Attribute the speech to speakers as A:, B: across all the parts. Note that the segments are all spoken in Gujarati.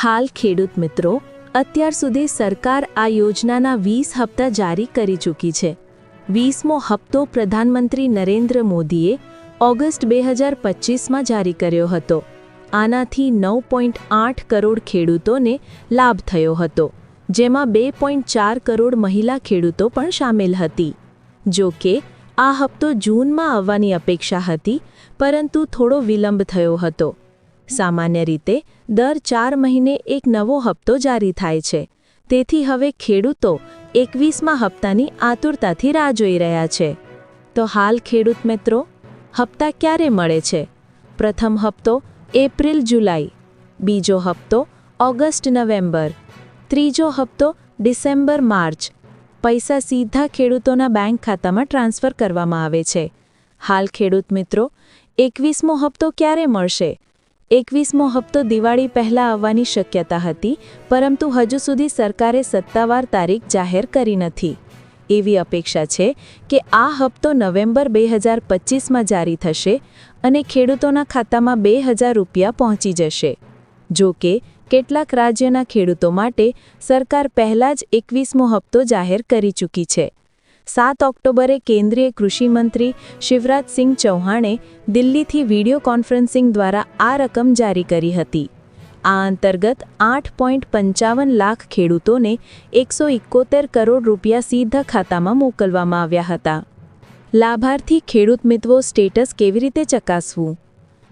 A: હાલ ખેડૂત મિત્રો, અત્યાર સુધી સરકાર આ યોજનાના વીસ હપ્તા જારી કરી ચૂકી છે. વીસમો હપ્તો પ્રધાનમંત્રી નરેન્દ્ર મોદીએ ઓગસ્ટ બે હજાર પચીસમાં જારી કર્યો હતો. આનાથી નવ પોઈન્ટ આઠ કરોડ ખેડૂતોને લાભ થયો હતો, જેમાં બે પોઈન્ટ ચાર કરોડ મહિલા ખેડૂતો પણ સામેલ હતી. જો કે, આ હપ્તો જૂનમાં આવવાની અપેક્ષા હતી, પરંતુ થોડો વિલંબ થયો હતો. સામાન્ય રીતે, દર ચાર મહિને એક નવો હપ્તો જારી થાય છે. તેથી હવે ખેડૂતો એકવીસમાં હપ્તાની આતુરતાથી રાહ જોઈ રહ્યા છે. તો હાલ ખેડૂત મિત્રો, હપ્તા ક્યારે મળે છે? પ્રથમ હપ્તો એપ્રિલ, જુલાઈ. બીજો હપ્તો ઓગસ્ટ, નવેમ્બર. ત્રીજો હપ્તો ડિસેમ્બર, માર્ચ. પૈસા સીધા ખેડૂતોના બેંક ખાતામાં ટ્રાન્સફર કરવામાં આવે છે. હાલ ખેડૂત મિત્રો, એકવીસમો હપ્તો ક્યારે મળશે? એકવીસમો હપ્તો દિવાળી પહેલાં આવવાની શક્યતા હતી, પરંતુ હજુ સુધી સરકારે સત્તાવાર તારીખ જાહેર કરી નથી. એવી અપેક્ષા છે કે આ હપ્તો નવેમ્બર બે હજાર પચીસમાં જારી થશે અને ખેડૂતોના ખાતામાં બે હજાર રૂપિયા પહોંચી જશે. જો કે, કેટલાક રાજ્યના ખેડૂતો માટે સરકાર પહેલાં જ એકવીસમો હપ્તો જાહેર કરી ચૂકી છે. સાત ઓક્ટોબરે કેન્દ્રીય કૃષિમંત્રી શિવરાજસિંહ ચૌહાણે દિલ્હીથી વિડિયો કોન્ફરન્સિંગ દ્વારા આ રકમ જારી કરી હતી. આ અંતર્ગત આઠ પોઈન્ટ પંચાવન લાખ ખેડૂતોને એકસો એકોતેર કરોડ રૂપિયા સીધા ખાતામાં મોકલવામાં આવ્યા હતા. લાભાર્થી ખેડૂત મિત્રો સ્ટેટસ કેવી રીતે ચકાસવું?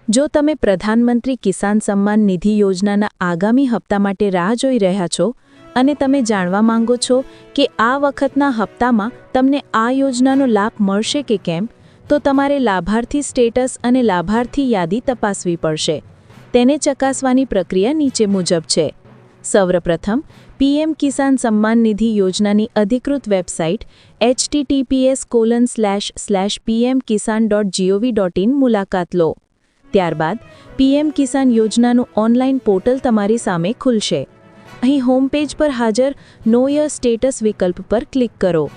A: જો તમે પ્રધાનમંત્રી કિસાન સન્માન નિધિ યોજનાના આગામી હપ્તા માટે રાહ જોઈ રહ્યા છો અને તમે જાણવા માંગો છો કે આ વખતના હપ્તામાં તમને આ યોજનાનો લાભ મળશે કે કેમ, તો તમારે લાભાર્થી સ્ટેટસ અને લાભાર્થી યાદી તપાસવી પડશે. તેને ચકાસવાની પ્રક્રિયા નીચે મુજબ છે. સૌરપ્રથમ, પીએમ કિસાન સન્માન નિધિ યોજનાની અધિકૃત website HTTPS colon slash slash PM Kisan dot GOV dot in મુલાકાત લો. ત્યારબાદ, પીએમ કિસાન યોજનાનું ઓનલાઈન પોર્ટલ તમારી સામે ખુલશે. અહીં હોમ પેજ પર હાજર નો યર સ્ટેટસ વિકલ્પ પર ક્લિક કરો.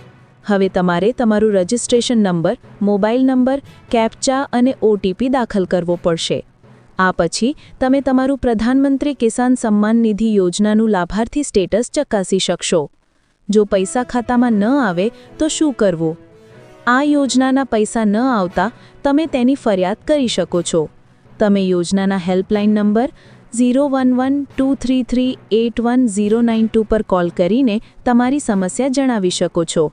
A: હવે તમારે તમારું registration number, mobile number, captcha અને ઓટીપી દાખલ કરવો પડશે. આ પછી તમે તમારું પ્રધાનમંત્રી કિસાન સન્માન નિધિ યોજનાનું લાભાર્થી સ્ટેટસ ચકાસી શકશો. જો પૈસા ખાતામાં ન આવે, તો શું કરવું? આ યોજનાના પૈસા ન આવતા, તમે તેની ફરિયાદ કરી શકો છો. તમે યોજનાના helpline number zero one one two three three eight one zero nine two પર કોલ કરીને તમારી સમસ્યા જણાવી શકો છો.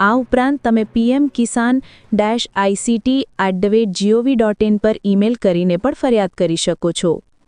A: આ ઉપરાંત તમે PM Kisan dash ICT at the rate GOV dot in પર ઇમેલ કરીને પણ ફરિયાદ કરી શકો છો.